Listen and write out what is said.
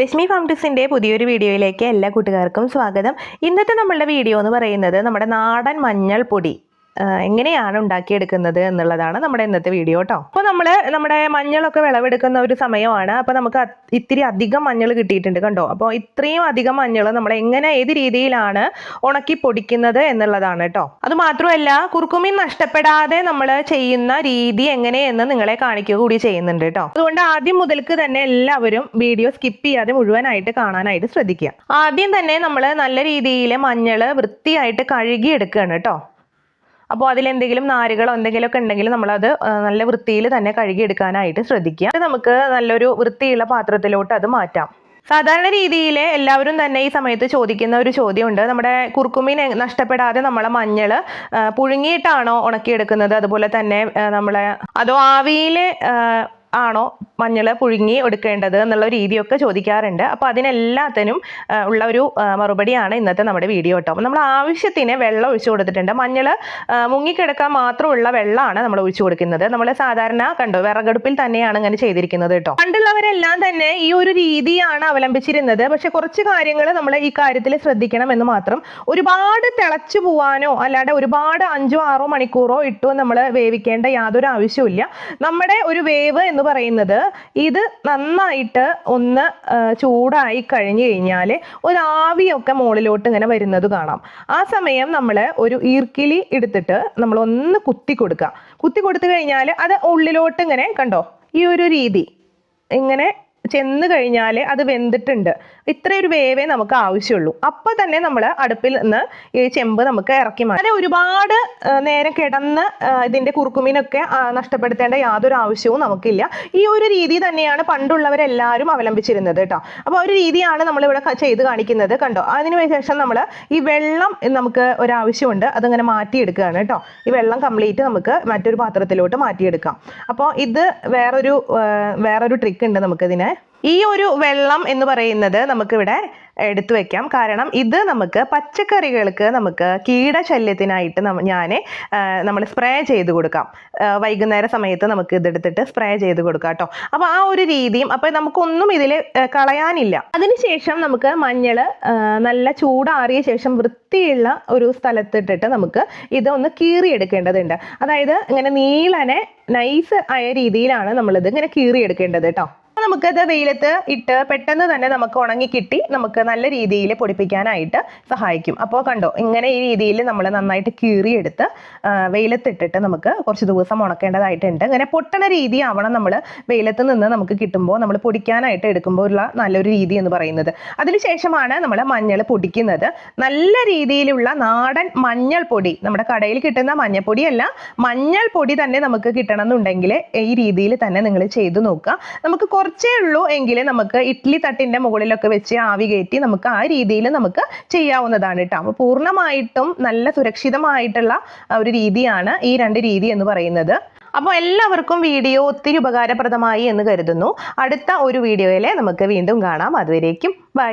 രശ്മി ഫാംഡിസിന്റെ പുതിയൊരു വീഡിയോയിലേക്ക് എല്ലാ കൂട്ടുകാർക്കും സ്വാഗതം. ഇന്നത്തെ നമ്മളുടെ വീഡിയോ എന്ന് പറയുന്നത് നമ്മുടെ നാടൻ മഞ്ഞൾ പൊടി ആ, എങ്ങനെയാണ് ഉണ്ടാക്കിയെടുക്കുന്നത് എന്നുള്ളതാണ് നമ്മുടെ ഇന്നത്തെ വീഡിയോ കേട്ടോ അപ്പോൾ നമ്മൾ നമ്മുടെ മഞ്ഞളൊക്കെ വിളവെടുക്കുന്ന ഒരു സമയമാണ്. അപ്പോൾ നമുക്ക് ഇത്തിരി അധികം മഞ്ഞൾ കിട്ടിയിട്ടുണ്ട് കണ്ടോ? അപ്പോൾ ഇത്രയും അധികം മഞ്ഞൾ നമ്മൾ എങ്ങനെ ഏത് രീതിയിലാണ് ഉണക്കി പൊടിക്കുന്നത് എന്നുള്ളതാണ് കേട്ടോ അത് മാത്രമല്ല കുറുക്കുമീൻ നഷ്ടപ്പെടാതെ നമ്മൾ ചെയ്യുന്ന രീതി എങ്ങനെയെന്ന് നിങ്ങളെ കാണിക്കുക കൂടി ചെയ്യുന്നുണ്ട് കേട്ടോ അതുകൊണ്ട് ആദ്യം മുതൽക്ക് തന്നെ എല്ലാവരും വീഡിയോ സ്കിപ്പ് ചെയ്യാതെ മുഴുവനായിട്ട് കാണാനായിട്ട് ശ്രദ്ധിക്കുക. ആദ്യം തന്നെ നമ്മൾ നല്ല രീതിയിൽ മഞ്ഞൾ വൃത്തിയായിട്ട് കഴുകിയെടുക്കുകയാണ് കേട്ടോ അപ്പോൾ അതിലെന്തെങ്കിലും നാരുകളോ എന്തെങ്കിലുമൊക്കെ ഉണ്ടെങ്കിൽ നമ്മളത് നല്ല വൃത്തിയിൽ തന്നെ കഴുകിയെടുക്കാനായിട്ട് ശ്രദ്ധിക്കുക. നമുക്ക് നല്ലൊരു വൃത്തിയുള്ള പാത്രത്തിലോട്ട് അത് മാറ്റാം. സാധാരണ രീതിയിൽ എല്ലാവരും തന്നെ ഈ സമയത്ത് ചോദിക്കുന്ന ഒരു ചോദ്യമുണ്ട്. നമ്മുടെ കുർക്കുമിൻ നഷ്ടപ്പെടാതെ നമ്മളെ മഞ്ഞൾ പുഴുങ്ങിയിട്ടാണോ ഉണക്കിയെടുക്കുന്നത്? അതുപോലെ തന്നെ നമ്മളെ അതോ ആവിയിൽ ആണോ മഞ്ഞൾ പുഴുങ്ങി എടുക്കേണ്ടത് എന്നുള്ള രീതിയൊക്കെ ചോദിക്കാറുണ്ട്. അപ്പോൾ അതിനെല്ലാത്തിനും ഉള്ള ഒരു മറുപടിയാണ് ഇന്നത്തെ നമ്മുടെ വീഡിയോ കേട്ടോ. നമ്മൾ ആവശ്യത്തിന് വെള്ളം ഒഴിച്ചു കൊടുത്തിട്ടുണ്ട്. മഞ്ഞൾ മുങ്ങിക്കിടക്കാൻ മാത്രമുള്ള വെള്ളമാണ് നമ്മൾ ഒഴിച്ചു കൊടുക്കുന്നത്. നമ്മൾ സാധാരണ കണ്ടോ വിറകടുപ്പിൽ തന്നെയാണ് ഇങ്ങനെ ചെയ്തിരിക്കുന്നത് കേട്ടോ. പണ്ടുള്ളവരെല്ലാം തന്നെ ഈ ഒരു രീതിയാണ് അവലംബിച്ചിരുന്നത്. പക്ഷെ കുറച്ച് കാര്യങ്ങൾ നമ്മൾ ഈ കാര്യത്തിൽ ശ്രദ്ധിക്കണം എന്ന് മാത്രം ഒരുപാട് തിളച്ചു പോവാനോ അല്ലാതെ ഒരുപാട് അഞ്ചോ ആറോ മണിക്കൂറോ ഇട്ടോ നമ്മൾ വേവിക്കേണ്ട യാതൊരു ആവശ്യമില്ല നമ്മുടെ ഒരു വേവ് എന്ന് പറയുന്നത് ഇത് നന്നായിട്ട് ഒന്ന് ചൂടായി കഴിഞ്ഞു കഴിഞ്ഞാൽ ഒരു ആവിയൊക്കെ മുകളിലോട്ട് ഇങ്ങനെ വരുന്നത് കാണാം. ആ സമയം നമ്മൾ ഒരു ഈർക്കിലി എടുത്തിട്ട് നമ്മൾ ഒന്ന് കുത്തി കൊടുക്കുക. കുത്തി കൊടുത്തു കഴിഞ്ഞാൽ അത് ഉള്ളിലോട്ട് ഇങ്ങനെ കണ്ടോ? ഈ ഒരു രീതി. ഇങ്ങനെ ചെന്ന് കഴിഞ്ഞാൽ അത് വെന്തിട്ടുണ്ട്. ഇത്രയൊരു വേവേ നമുക്ക് ആവശ്യമുള്ളൂ. അപ്പോൾ തന്നെ നമ്മൾ അടുപ്പിൽ നിന്ന് ഈ ചെമ്പ് നമുക്ക് ഇറക്കി മാറ്റാം. അങ്ങനെ ഒരുപാട് നേരം കിടന്ന് ഇതിന്റെ കുറുക്കുമീനൊക്കെ നഷ്ടപ്പെടുത്തേണ്ട യാതൊരു ആവശ്യവും നമുക്കില്ല. ഈ ഒരു രീതി തന്നെയാണ് പണ്ടുള്ളവരെല്ലാവരും അവലംബിച്ചിരുന്നത് കേട്ടോ. അപ്പോൾ ഒരു രീതിയാണ് നമ്മളിവിടെ ചെയ്ത് കാണിക്കുന്നത്. കണ്ടോ? അതിനുശേഷം നമ്മൾ ഈ വെള്ളം നമുക്ക് ഒരാവശ്യമുണ്ട്. അതങ്ങനെ മാറ്റിയെടുക്കുകയാണ് കേട്ടോ. ഈ വെള്ളം കംപ്ലീറ്റ് നമുക്ക് മറ്റൊരു പാത്രത്തിലോട്ട് മാറ്റിയെടുക്കാം. അപ്പോൾ ഇത് വേറൊരു വേറൊരു ട്രിക്ക് ഉണ്ട് നമുക്കിതിന്. ഈ ഒരു വെള്ളം എന്ന് പറയുന്നത് നമുക്കിവിടെ എടുത്തു വെക്കാം. കാരണം ഇത് നമുക്ക് പച്ചക്കറികൾക്ക് നമുക്ക് കീടശല്യത്തിനായിട്ട് ഞാൻ നമ്മൾ സ്പ്രേ ചെയ്ത് കൊടുക്കാം. വൈകുന്നേര സമയത്ത് നമുക്ക് ഇതെടുത്തിട്ട് സ്പ്രേ ചെയ്ത് കൊടുക്കാം കേട്ടോ. അപ്പോൾ ആ ഒരു രീതിയും അപ്പോൾ നമുക്കൊന്നും ഇതിൽ കളയാനില്ല. അതിനുശേഷം നമുക്ക് മഞ്ഞൾ നല്ല ചൂടാറിയ ശേഷം വൃത്തിയുള്ള ഒരു സ്ഥലത്തിട്ടിട്ട് നമുക്ക് ഇതൊന്ന് കീറിയെടുക്കേണ്ടതുണ്ട്. അതായത് ഇങ്ങനെ നീളനെ നൈസ് ആയ രീതിയിലാണ് നമ്മളിത് ഇങ്ങനെ കീറിയെടുക്കേണ്ടത് കേട്ടോ. നമുക്കത് വെയിലത്ത് ഇട്ട് പെട്ടെന്ന് തന്നെ നമുക്ക് ഉണങ്ങി കിട്ടി നമുക്ക് നല്ല രീതിയിൽ പൊടിപ്പിക്കാനായിട്ട് സഹായിക്കും. അപ്പോൾ കണ്ടോ ഇങ്ങനെ ഈ രീതിയിൽ നമ്മൾ നന്നായിട്ട് കീറിയെടുത്ത് വെയിലത്തിട്ടിട്ട് നമുക്ക് കുറച്ച് ദിവസം ഉണക്കേണ്ടതായിട്ടുണ്ട്. ഇങ്ങനെ പൊട്ടണ രീതി ആവണം നമ്മൾ വെയിലത്ത് നിന്ന് നമുക്ക് കിട്ടുമ്പോൾ നമ്മൾ പൊടിക്കാനായിട്ട് എടുക്കുമ്പോൾ ഉള്ള നല്ലൊരു രീതി എന്ന് പറയുന്നത്. അതിനുശേഷമാണ് നമ്മൾ മഞ്ഞൾ പൊടിക്കുന്നത്. നല്ല രീതിയിലുള്ള നാടൻ മഞ്ഞൾ പൊടി നമ്മുടെ കടയിൽ കിട്ടുന്ന മഞ്ഞൾപ്പൊടിയല്ല മഞ്ഞൾ പൊടി തന്നെ നമുക്ക് കിട്ടണം എന്നുണ്ടെങ്കിൽ ഈ രീതിയിൽ തന്നെ നിങ്ങൾ ചെയ്തു നോക്കുക. നമുക്ക് കുറച്ചേ ഉള്ളൂ എങ്കിൽ നമുക്ക് ഇഡ്ഡലി തട്ടിന്റെ മുകളിലൊക്കെ വെച്ച് ആവി കയറ്റി നമുക്ക് ആ രീതിയിൽ നമുക്ക് ചെയ്യാവുന്നതാണ് കേട്ടോ. അപ്പോൾ പൂർണമായിട്ടും നല്ല സുരക്ഷിതമായിട്ടുള്ള ഒരു രീതിയാണ് ഈ രണ്ട് രീതി എന്ന് പറയുന്നത്. അപ്പോൾ എല്ലാവർക്കും വീഡിയോ ഒത്തിരി ഉപകാരപ്രദമായി എന്ന് കരുതുന്നു. അടുത്ത ഒരു വീഡിയോയിലെ നമുക്ക് വീണ്ടും കാണാം. അതുവരേക്കും ബൈ.